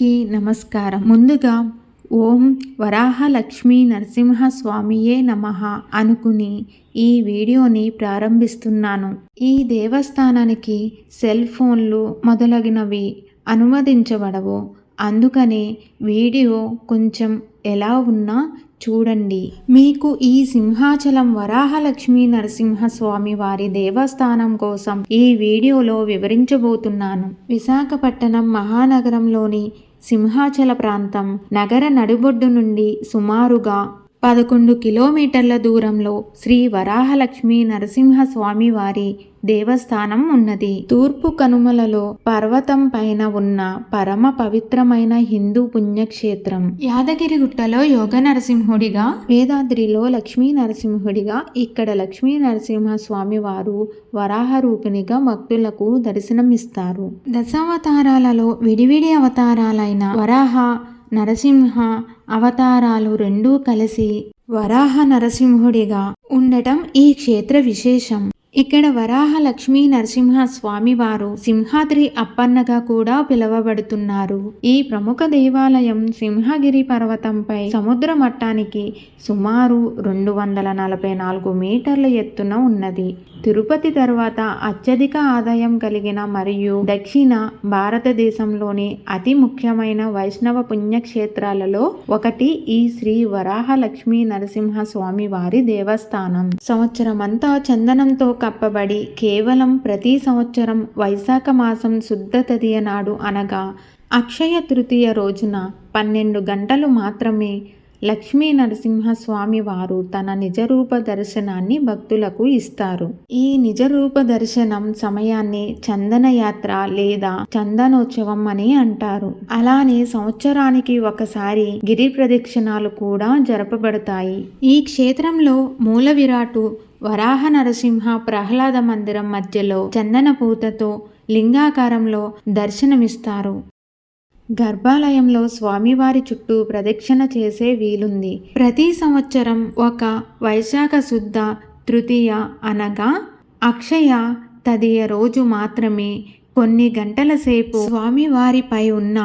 అందరికీ నమస్కారం. ముందుగా ఓం వరాహ లక్ష్మీ నరసింహ స్వామియే నమ అనుకుని ఈ వీడియోని ప్రారంభిస్తున్నాను. ఈ దేవస్థానానికి సెల్ ఫోన్లు మొదలగినవి అనుమతించబడవు అందుకనే వీడియో కొంచెం ఎలా ఉన్నా చూడండి. మీకు ఈ సింహాచలం వరాహలక్ష్మి నరసింహస్వామి వారి దేవస్థానం కోసం ఈ వీడియోలో వివరించబోతున్నాను. విశాఖపట్టణం మహానగరంలోని సింహాచల ప్రాంతం నగర నడిబొడ్డు నుండి సుమారుగా పదకొండు కిలోమీటర్ల దూరంలో శ్రీ వరాహలక్ష్మి నరసింహస్వామి వారి దేవస్థానం ఉన్నది. తూర్పు కనుమలలో పర్వతం పైన ఉన్న పరమ పవిత్రమైన హిందూ పుణ్యక్షేత్రం. యాదగిరిగుట్టలో యోగ నరసింహుడిగా వేదాద్రిలో లక్ష్మీ నరసింహుడిగా ఇక్కడ లక్ష్మీ నరసింహ స్వామి వారు వరాహ రూపిణిగా భక్తులకు దర్శనమిస్తారు. దశావతారాలలో విడివిడి అవతారాలైన వరాహ నరసింహ అవతారాలు రెండూ కలిసి వరాహ నరసింహుడిగా ఉండటం ఈ క్షేత్ర విశేషం. ఇక్కడ వరాహ లక్ష్మీ నరసింహ స్వామివారు సింహాద్రి అప్పన్నగా కూడా పిలువబడుతున్నారు. ఈ ప్రముఖ దేవాలయం సింహగిరి పర్వతంపై సముద్ర మట్టానికి సుమారు రెండు వందల నలభై నాలుగు మీటర్ల ఎత్తున ఉన్నది. తిరుపతి తర్వాత అత్యధిక ఆదాయం కలిగిన మరియు దక్షిణ భారతదేశంలోని అతి ముఖ్యమైన వైష్ణవ పుణ్యక్షేత్రాలలో ఒకటి ఈ శ్రీ వరాహ లక్ష్మీ నరసింహ స్వామి వారి దేవస్థానం. సంవత్సరమంతా చందనంతో కప్పబడి కేవలం ప్రతి సంవత్సరం వైశాఖ మాసం శుద్ధ తదియ నాడు అనగా అక్షయ తృతీయ రోజున పన్నెండు గంటలు మాత్రమే లక్ష్మీ నరసింహస్వామి వారు తన నిజరూప దర్శనాన్ని భక్తులకు ఇస్తారు. ఈ నిజరూప దర్శనం సమయాన్ని చందన యాత్ర లేదా చందనోత్సవం అని అంటారు. అలానే సంవత్సరానికి ఒకసారి గిరి ప్రదక్షిణాలు కూడా జరపబడతాయి. ఈ క్షేత్రంలో మూల విరాటు వరాహ నరసింహ ప్రహ్లాద మందిరం మధ్యలో చందన పూతతో లింగాకారంలో దర్శనమిస్తారు. గర్భాలయంలో స్వామివారి చుట్టూ ప్రదక్షిణ చేసే వీలుంది. ప్రతి సంవత్సరం ఒక వైశాఖ శుద్ధ తృతీయ అనగా అక్షయ తదియ రోజు మాత్రమే కొన్ని గంటల సేపు స్వామివారిపై ఉన్న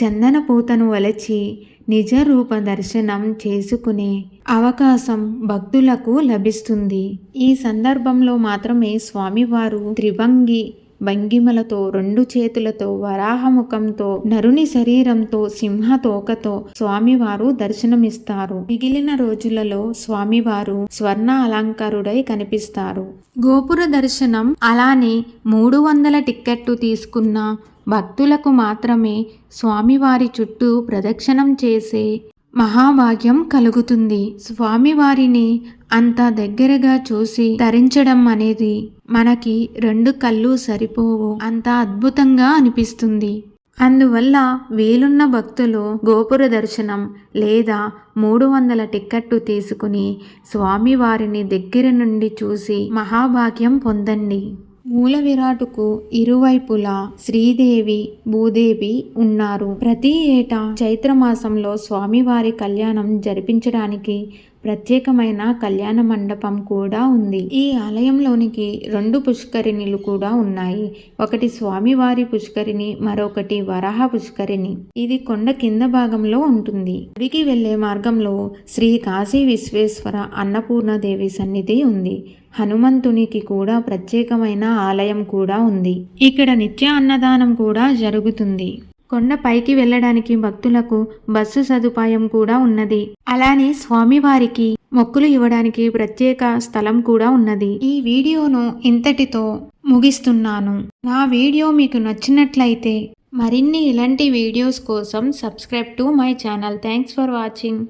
చందన పూతను వలచి నిజ రూప దర్శనం చేసుకునే అవకాశం భక్తులకు లభిస్తుంది. ఈ సందర్భంలో మాత్రమే స్వామివారు త్రిభంగి భంగిమలతో రెండు చేతులతో వరాహముఖంతో నరుని శరీరంతో సింహ తోకతో స్వామివారు దర్శనమిస్తారు. మిగిలిన రోజులలో స్వామివారు స్వర్ణ అలంకారుడై కనిపిస్తారు. గోపుర దర్శనం అలానే మూడు వందల టిక్కెట్టు తీసుకున్న భక్తులకు మాత్రమే స్వామివారి చుట్టూ ప్రదక్షిణం చేసే మహాభాగ్యం కలుగుతుంది. స్వామివారిని అంత దగ్గరగా చూసి ధరించడం అనేది మనకి రెండు కళ్ళు సరిపోవు. అంత అద్భుతంగా అనిపిస్తుంది. అందువల్ల వీలున్న భక్తులు గోపుర దర్శనం లేదా మూడు వందల టిక్కెట్టు తీసుకుని స్వామివారిని దగ్గర నుండి చూసి మహాభాగ్యం పొందండి. మూల విరాటుకు ఇరువైపులా శ్రీదేవి భూదేవి ఉన్నారు. ప్రతి ఏటా చైత్రమాసంలో స్వామివారి కళ్యాణం జరిపించడానికి ప్రత్యేకమైన కళ్యాణ మండపం కూడా ఉంది. ఈ ఆలయంలోనికి రెండు పుష్కరిణిలు కూడా ఉన్నాయి. ఒకటి స్వామివారి పుష్కరిణి మరొకటి వరాహ పుష్కరిణి. ఇది కొండ కింద భాగంలో ఉంటుంది. గుడికి వెళ్ళే మార్గంలో శ్రీ కాశీ విశ్వేశ్వర అన్నపూర్ణదేవి సన్నిధి ఉంది. హనుమంతునికి కూడా ప్రత్యేకమైన ఆలయం కూడా ఉంది. ఇక్కడ నిత్య అన్నదానం కూడా జరుగుతుంది. కొండ పైకి వెళ్ళడానికి భక్తులకు బస్సు సదుపాయం కూడా ఉన్నది. అలానే స్వామివారికి మొక్కులు ఇవ్వడానికి ప్రత్యేక స్థలం కూడా ఉన్నది. ఈ వీడియోను ఇంతటితో ముగిస్తున్నాను. నా వీడియో మీకు నచ్చినట్లయితే మరిన్ని ఇలాంటి వీడియోస్ కోసం subscribe to my channel. Thanks for watching.